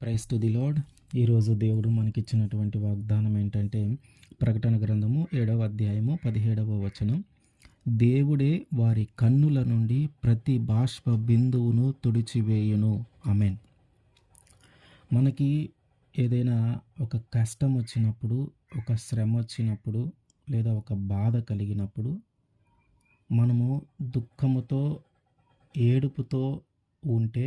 Price to the lord ఈరోజు దేవుడు మనకిచ్చినటువంటి వాగ్దానం ఏంటంటే ప్రకటన గ్రంథము ఏడవ అధ్యాయము పదిహేడవ వచనం. దేవుడే వారి కన్నుల నుండి ప్రతి బాష్ప బిందువును తుడిచివేయును. అమెన్ మనకి ఏదైనా ఒక కష్టం వచ్చినప్పుడు ఒక శ్రమ వచ్చినప్పుడు లేదా ఒక బాధ కలిగినప్పుడు మనము దుఃఖముతో ఏడుపుతో ఉంటే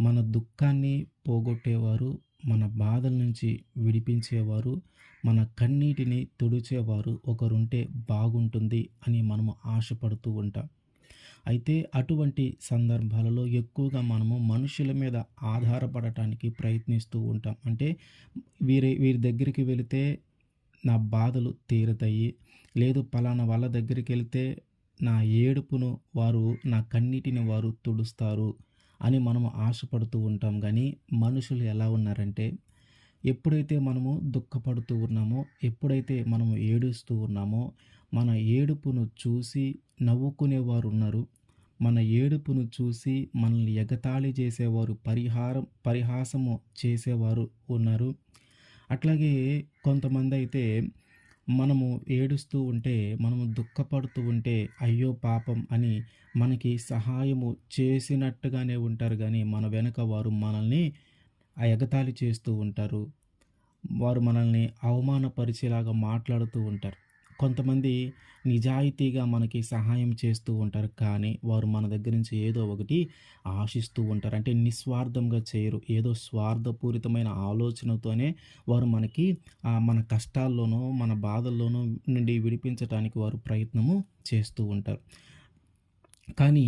మన దుఃఖాన్ని పోగొట్టేవారు మన బాధల నుంచి విడిపించేవారు మన కన్నీటిని తుడిచేవారు ఒకరుంటే బాగుంటుంది అని మనము ఆశపడుతూ ఉంటాం. అయితే అటువంటి సందర్భాలలో ఎక్కువగా మనము మనుషుల మీద ఆధారపడటానికి ప్రయత్నిస్తూ ఉంటాం. అంటే వీరి వీరి దగ్గరికి వెళితే నా బాధలు తీరుతాయి లేదు పలానా వాళ్ళ దగ్గరికి వెళితే నా ఏడుపును వారు నా కన్నీటిని వారు తుడుస్తారు అని మనము ఆశపడుతూ ఉంటాం. కానీ మనుషులు ఎలా ఉన్నారంటే ఎప్పుడైతే మనము దుఃఖపడుతూ ఉన్నామో ఎప్పుడైతే మనము ఏడుస్తూ ఉన్నామో మన ఏడుపును చూసి నవ్వుకునేవారు ఉన్నారు. మన ఏడుపును చూసి మనల్ని ఎగతాళి చేసేవారు పరిహారం పరిహాసము చేసేవారు ఉన్నారు. అట్లాగే కొంతమంది అయితే మనము ఏడుస్తూ ఉంటే మనము దుఃఖపడుతూ ఉంటే అయ్యో పాపం అని మనకి సహాయము చేసినట్టుగానే ఉంటారు. కానీ మన వెనుక వారు మనల్ని ఎగతాళి చేస్తూ ఉంటారు. వారు మనల్ని అవమానపరిచేలాగా మాట్లాడుతూ ఉంటారు. కొంతమంది నిజాయితీగా మనకి సహాయం చేస్తూ ఉంటారు. కానీ వారు మన దగ్గర నుంచి ఏదో ఒకటి ఆశిస్తూ ఉంటారు. అంటే నిస్వార్థంగా చేయరు. ఏదో స్వార్థపూరితమైన ఆలోచనతోనే వారు మనకి మన కష్టాల్లోనూ మన బాధల్లోనూ నుండి విడిపించడానికి వారు ప్రయత్నము చేస్తూ ఉంటారు. కానీ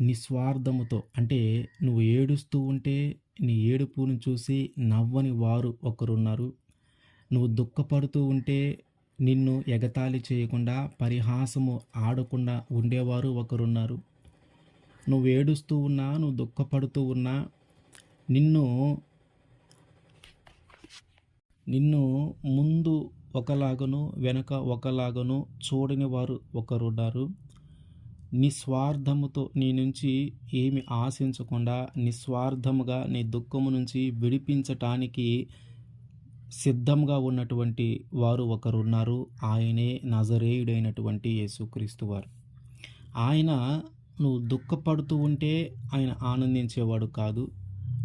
నిస్వార్థముతో అంటే నువ్వు ఏడుస్తూ ఉంటే నీ ఏడుపును చూసి నవ్వని వారు ఒకరున్నారు. నువ్వు దుఃఖపడుతూ ఉంటే నిన్ను ఎగతాళి చేయకుండా పరిహాసము ఆడకుండా ఉండేవారు ఒకరున్నారు. నువ్వు ఏడుస్తూ ఉన్నా నువ్వు దుఃఖపడుతూ ఉన్నా నిన్ను నిన్ను ముందు ఒకలాగను వెనక ఒకలాగను చూడని వారు ఒకరున్నారు. నిస్వార్థముతో నీ నుంచి ఏమి ఆశించకుండా నిస్వార్థముగా నీ దుఃఖము నుంచి విడిపించటానికి సిద్ధంగా ఉన్నటువంటి వారు ఒకరు ఉన్నారు ఆయనే నజరేయుడైనటువంటి యేసుక్రీస్తు వారు. ఆయన నువ్వు దుఃఖపడుతూ ఉంటే ఆయన ఆనందించేవాడు కాదు.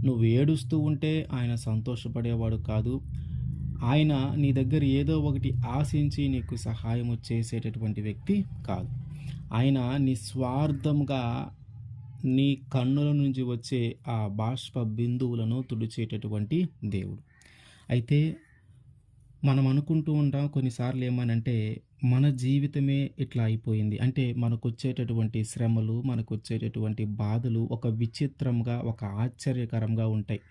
నువ్వు ఏడుస్తూ ఉంటే ఆయన సంతోషపడేవాడు కాదు. ఆయన నీ దగ్గర ఏదో ఒకటి ఆశించి నీకు సహాయము చేసేటటువంటి వ్యక్తి కాదు. ఆయన నిస్వార్థంగా నీ కన్నుల నుంచి వచ్చే ఆ బాష్ప బిందువులను తుడిచేటటువంటి దేవుడు. అయితే మనం అనుకుంటూ ఉంటాం కొన్నిసార్లు ఏమనంటే మన జీవితమే ఇట్లా అయిపోయింది. అంటే మనకు వచ్చేటటువంటి శ్రమలు మనకు వచ్చేటటువంటి బాధలు ఒక విచిత్రంగా ఒక ఆశ్చర్యకరంగా ఉంటాయి.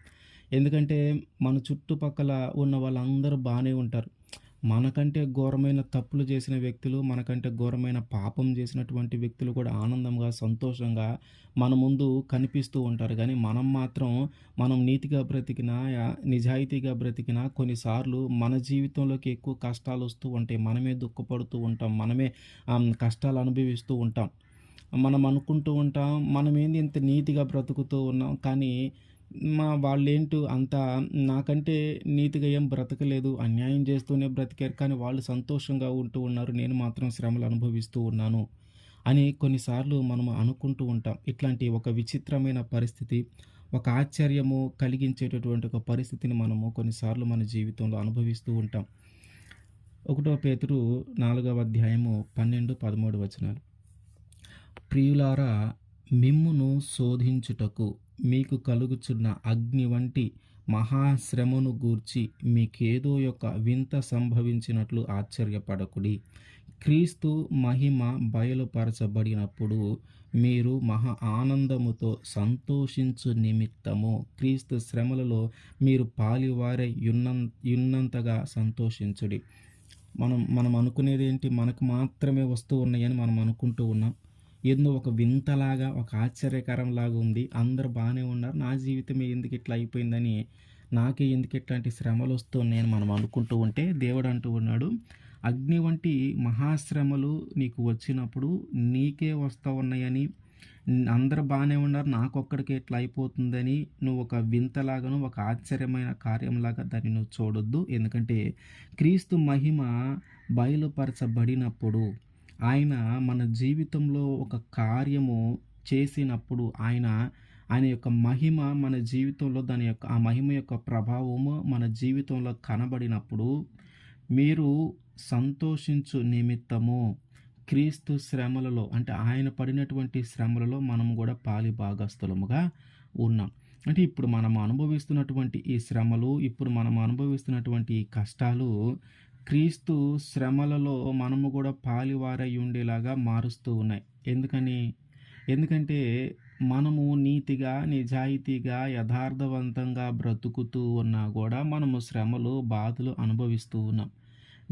ఎందుకంటే మన చుట్టుపక్కల ఉన్న వాళ్ళందరూ బాగానే ఉంటారు. మనకంటే ఘోరమైన తప్పులు చేసిన వ్యక్తులు మనకంటే ఘోరమైన పాపం చేసినటువంటి వ్యక్తులు కూడా ఆనందంగా సంతోషంగా మన ముందు కనిపిస్తూ ఉంటారు. కానీ మనం మాత్రం మనం నీతిగా బ్రతికినా నిజాయితీగా బ్రతికినా కొన్నిసార్లు మన జీవితంలోకి ఎక్కువ కష్టాలు వస్తూ ఉంటాయి. మనమే దుఃఖపడుతూ ఉంటాం. మనమే కష్టాలు అనుభవిస్తూ ఉంటాం. మనం అనుకుంటూ ఉంటాం మనం ఏంది ఇంత నీతిగా బ్రతుకుతూ ఉన్నాం. కానీ మా వాళ్ళేంటో అంత నాకంటే నీతిగా ఏం బ్రతకలేదు. అన్యాయం చేస్తూనే బ్రతికారు. కానీ వాళ్ళు సంతోషంగా ఉంటూ ఉన్నారు. నేను మాత్రం శ్రమలు అనుభవిస్తూ ఉన్నాను అని కొన్నిసార్లు మనం అనుకుంటూ ఉంటాం. ఇట్లాంటి ఒక విచిత్రమైన పరిస్థితి ఒక ఆశ్చర్యము కలిగించేటటువంటి ఒక పరిస్థితిని మనము కొన్నిసార్లు మన జీవితంలో అనుభవిస్తూ ఉంటాం. ఒకటో పేతురు నాలుగవ అధ్యాయము పన్నెండు పదమూడు వచనాలు. ప్రియులారా మిమ్మును శోధించుటకు మీకు కలుగుచున్న అగ్ని వంటి మహాశ్రమను గూర్చి మీకేదో యొక్క వింత సంభవించినట్లు ఆశ్చర్యపడకుడి. క్రీస్తు మహిమ బయలుపరచబడినప్పుడు మీరు మహా ఆనందముతో సంతోషించు నిమిత్తము క్రీస్తు శ్రమలలో మీరు పాలివారై యున్నం యున్నంతగా సంతోషించుడి. మనం మనం అనుకునేది ఏంటి మనకు మాత్రమే వస్తూ ఉన్నాయని మనం అనుకుంటూ ఉన్నాం. ఏందో ఒక వింతలాగా ఒక ఆశ్చర్యకరంలాగా ఉంది. అందరు బాగానే ఉన్నారు. నా జీవితమే ఎందుకు ఇట్లా అయిపోయిందని నాకే ఎందుకు ఇట్లాంటి శ్రమలు వస్తున్నాయని మనం అనుకుంటూ ఉంటే దేవుడు అంటూ ఉన్నాడు అగ్ని వంటి మహాశ్రమలు నీకు వచ్చినప్పుడు నీకే వస్తూ ఉన్నాయని అందరు బాగానే ఉన్నారు. నాకొక్కడికి ఎట్లా అయిపోతుందని నువ్వు ఒక వింతలాగాను ఒక ఆశ్చర్యమైన కార్యంలాగా దాన్ని నువ్వు చూడొద్దు. ఎందుకంటే క్రీస్తు మహిమ బయలుపరచబడినప్పుడు ఆయన మన జీవితంలో ఒక కార్యము చేసినప్పుడు ఆయన ఆయన యొక్క మహిమ మన జీవితంలో దాని యొక్క ఆ మహిమ యొక్క ప్రభావము మన జీవితంలో కనబడినప్పుడు మీరు సంతోషించు నిమిత్తము క్రీస్తు శ్రమలలో అంటే ఆయన పడినటువంటి శ్రమలలో మనం కూడా పాలి భాగస్థులముగా ఉన్నాం. అంటే ఇప్పుడు మనం అనుభవిస్తున్నటువంటి ఈ శ్రమలు ఇప్పుడు మనం అనుభవిస్తున్నటువంటి ఈ కష్టాలు క్రీస్తు శ్రమలలో మనము కూడా పాలివారై ఉండేలాగా మారుస్తూ ఉన్నాయి. ఎందుకని? ఎందుకంటే మనము నీతిగా నిజాయితీగా యథార్థవంతంగా బ్రతుకుతూ ఉన్నా కూడా మనము శ్రమలు బాధలు అనుభవిస్తూ ఉన్నాం.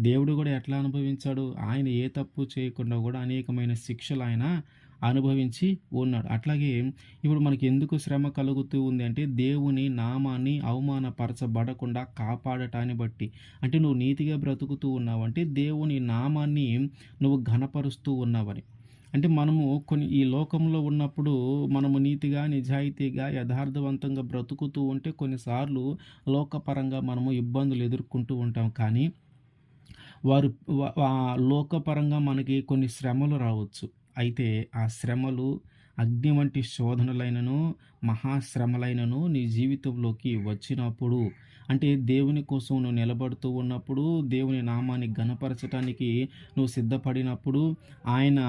దేవుడు కూడా ఎట్లా అనుభవించాడు? ఆయన ఏ తప్పు చేయకుండా కూడా అనేకమైన శిక్షలు ఆయన అనుభవించి ఉన్నాడు. అట్లాగే ఇప్పుడు మనకి ఎందుకు శ్రమ కలుగుతూ ఉంది అంటే దేవుని నామాన్ని అవమానపరచబడకుండా కాపాడటాన్ని బట్టి. అంటే నువ్వు నీతిగా బ్రతుకుతూ ఉన్నావంటే దేవుని నామాన్ని నువ్వు ఘనపరుస్తూ ఉన్నావని. అంటే మనము కొన్ని ఈ లోకంలో ఉన్నప్పుడు మనము నీతిగా నిజాయితీగా యథార్థవంతంగా బ్రతుకుతూ ఉంటే కొన్నిసార్లు లోకపరంగా మనము ఇబ్బందులు ఎదుర్కొంటూ ఉంటాం. కానీ వారు లోకపరంగా మనకి కొన్ని శ్రమలు రావచ్చు. అయితే ఆ శ్రమలు అగ్ని వంటి శోధనలైనను మహాశ్రమలైనను నీ జీవితంలోకి వచ్చినప్పుడు అంటే దేవుని కోసం నువ్వు నిలబడుతూ ఉన్నప్పుడు దేవుని నామాన్ని గణపరచటానికి నువ్వు సిద్ధపడినప్పుడు ఆయన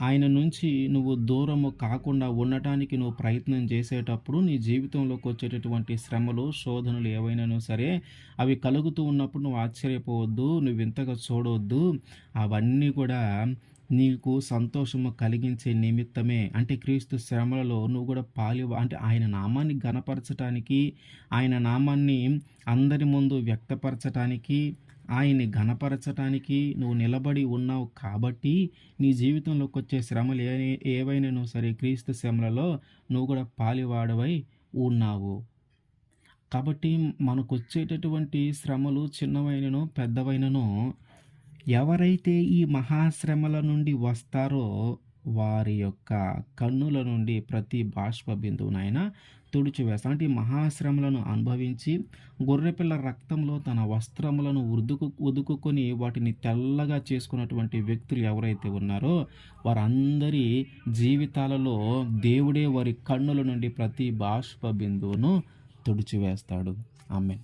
ఆయన నుంచి నువ్వు దూరము కాకుండా ఉండటానికి నువ్వు ప్రయత్నం చేసేటప్పుడు నీ జీవితంలోకి వచ్చేటటువంటి శ్రమలు శోధనలు ఏవైనా సరే అవి కలుగుతూ ఉన్నప్పుడు నువ్వు ఆశ్చర్యపోవద్దు నువ్వు ఇంతగా చూడవద్దు అవన్నీ కూడా నీకు సంతోషము కలిగించే నిమిత్తమే. అంటే క్రీస్తు శ్రమలలో నువ్వు కూడా పాలి అంటే ఆయన నామాన్ని గనపరచటానికి ఆయన నామాన్ని అందరి ముందు వ్యక్తపరచటానికి ఆయన్ని ఘనపరచటానికి నువ్వు నిలబడి ఉన్నావు కాబట్టి నీ జీవితంలోకి వచ్చే శ్రమలు ఏ ఏవైనాను సరే క్రీస్తు శ్రమలలో నువ్వు కూడా పాలివాడవై ఉన్నావు. కాబట్టి మనకు వచ్చేటటువంటి శ్రమలు చిన్నవైనను పెద్దవైనను ఎవరైతే ఈ మహాశ్రమల నుండి వస్తారో వారి యొక్క కన్నుల నుండి ప్రతి బాష్ప బిందువునైనా తుడిచివేస్తాడు అంటే మహాశ్రమలను అనుభవించి గొర్రెపిల్ల రక్తంలో తన వస్త్రములను ఉదుకు ఉదుకుకొని వాటిని తెల్లగా చేసుకున్నటువంటి వ్యక్తులు ఎవరైతే ఉన్నారో వారందరి జీవితాలలో దేవుడే వారి కన్నుల నుండి ప్రతి బాష్ప బిందువును తుడిచివేస్తాడు ఆమె